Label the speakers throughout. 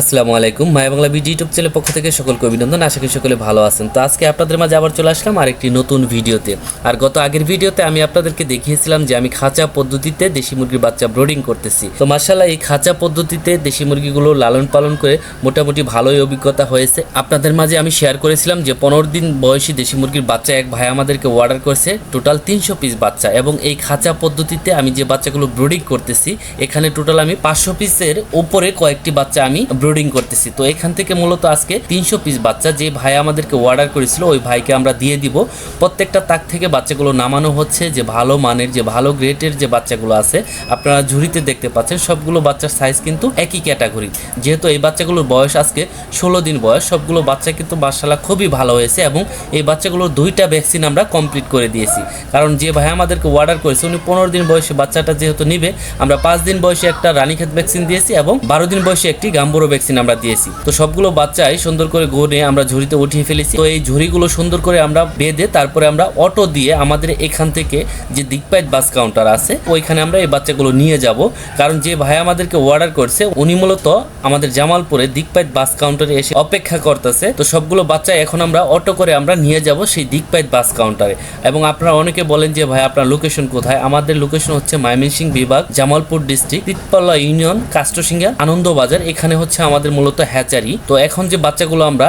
Speaker 1: আসসালামু আলাইকুম। মায়া Bangla BD YouTube চ্যানেলের পক্ষ থেকে সকলকে অভিনন্দন। আশা করি সকলে ভালো আছেন। তো আজকে আপনাদের মাঝে আবার চলে আসলাম আরেকটি নতুন ভিডিওতে। আর গত আগের ভিডিওতে আমি আপনাদেরকে দেখিয়েছিলাম যে আমি খাঁচা পদ্ধতিতে দেশি মুরগির বাচ্চা ব্রোডিং করতেছি। তো মার্শাল্লাহ এই খাঁচা পদ্ধতিতে দেশি মুরগিগুলো লালন পালন করে মোটামুটি ভালোই অভিজ্ঞতা হয়েছে। আপনাদের মাঝে আমি শেয়ার করেছিলাম যে পনেরো দিন বয়সী দেশি মুরগির বাচ্চা এক ভাই আমাদেরকে অর্ডার করেছে টোটাল তিনশো পিস বাচ্চা। এবং এই খাঁচা পদ্ধতিতে আমি যে বাচ্চাগুলো ব্রোডিং করতেছি, এখানে টোটাল আমি পাঁচশো পিসের ওপরে কয়েকটি বাচ্চা আমি ব্রোডিং করতেছি। তো এখান থেকে মূলত আজকে তিনশো পিস বাচ্চা যে ভাই আমাদেরকে অর্ডার করেছিল, ওই ভাইকে আমরা দিয়ে দিব। প্রত্যেকটা তাক থেকে বাচ্চাগুলো নামানো হচ্ছে, যে ভালো মানের, যে ভালো গ্রেটের যে বাচ্চাগুলো আছে, আপনারা ঝুড়িতে দেখতে পাচ্ছেন, সবগুলো বাচ্চার সাইজ কিন্তু একই ক্যাটাগরি যেহেতু এই বাচ্চাগুলোর বয়স আজকে ষোলো দিন বয়স, সবগুলো বাচ্চা কিন্তু মার্শাল্লাহ খুবই ভালো হয়েছে এবং এই বাচ্চাগুলোর দুইটা ভ্যাকসিন আমরা কমপ্লিট করে দিয়েছি। কারণ যে ভাই আমাদেরকে অর্ডার করেছে, উনি পনেরো দিন বয়সে বাচ্চাটা যেহেতু নিবে, আমরা পাঁচ দিন বয়সে একটা রানীক্ষেত ভ্যাকসিন দিয়েছি এবং বারো দিন বয়সে একটি গাম্বুরো ভ্যাকসিন আমরা দিয়েছি। তো সবগুলো বাচ্চাই সুন্দর করে গড়ে আমরা ঝুড়িতে উঠিয়ে ফেলেছি। তো এই ঝুড়িগুলো সুন্দর করে আমরা বেঁধে তারপরে আমরা অটো দিয়ে আমাদের এখান থেকে যে দিকপাইট বাস কাউন্টার আছে, ওইখানে আমরা এই বাচ্চাগুলো নিয়ে যাব। কারণ যে ভাই আমাদেরকে অর্ডার করছে, উনি মূলত আমাদের জামালপুরে দিকপাইট বাস কাউন্টারে এসে অপেক্ষা করতেছে। তো সবগুলো বাচ্চা এখন আমরা অটো করে আমরা নিয়ে যাব সেই দিকপাইট বাস কাউন্টারে এবং আপনারা অনেকে বলেন যে, ভাই, আপনার লোকেশন কোথায়? আমাদের লোকেশন হচ্ছে ময়মনসিংহ বিভাগ, জামালপুর ডিস্ট্রিক্ট তিতপাল্লা ইউনিয়ন কাস্টসিঙ্গা আনন্দবাজার। এখানে হচ্ছে আমাদের মূলত হ্যাচারি। তো এখন যে বাচ্চাগুলো আমরা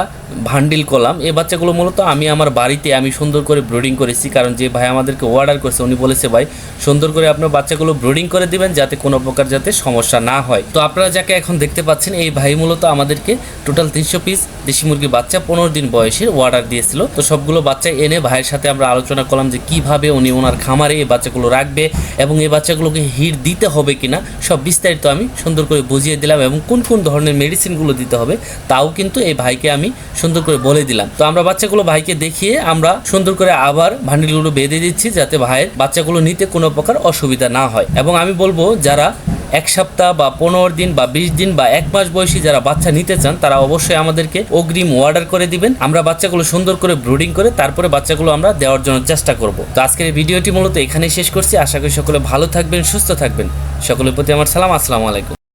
Speaker 1: ভান্ডিল করলাম, এই বাচ্চাগুলো মূলত আমি আমার বাড়িতে আমি সুন্দর করে ব্রোডিং করেছি। কারণ যে ভাই আমাদেরকে অর্ডার করছে, উনি বলেছে, ভাই, সুন্দর করে আপনার বাচ্চাগুলো ব্রোডিং করে দিবেন যাতে কোনো প্রকার যাতে সমস্যা না হয়। তো আপনারা যাকে এখন দেখতে পাচ্ছেন, এই ভাই মূলত আমাদেরকে টোটাল তিনশো পিস দেশি মুরগি বাচ্চা পনেরো দিন বয়সের অর্ডার দিয়েছিল। তো সবগুলো বাচ্চা এনে ভাইয়ের সাথে আমরা আলোচনা করলাম যে কীভাবে উনি ওনার খামারে এই বাচ্চাগুলো রাখবে এবং এই বাচ্চাগুলোকে হিট দিতে হবে কিনা, সব বিস্তারিত আমি সুন্দর করে বুঝিয়ে দিলাম এবং কোন কোন ধরনের মেডিসিনগুলো দিতে হবে, তাও কিন্তু এই ভাইকে আমি সুন্দর করে বলে দিলাম। তো আমরা বাচ্চাগুলো ভাইকে দেখিয়ে আমরা সুন্দর করে আবার ভান্ডিলগুলো বেঁধে দিচ্ছি যাতে ভাইয়ের বাচ্চাগুলো নিতে কোনো প্রকার অসুবিধা না হয়। এবং আমি বলব, যারা এক সপ্তাহ বা পনেরো দিন বা বিশ দিন বা এক মাস বয়সী যারা বাচ্চা নিতে চান, তারা অবশ্যই আমাদেরকে অগ্রিম অর্ডার করে দিবেন। আমরা বাচ্চাগুলো সুন্দর করে ব্রুডিং করে তারপরে বাচ্চাগুলো আমরা দেওয়ার জন্য চেষ্টা করব। তো আজকের ভিডিওটি মূলত এখানেই শেষ করছি। আশা করি সকলে ভালো থাকবেন, সুস্থ থাকবেন। সকলের প্রতি আমার সালাম। আসসালামু আলাইকুম।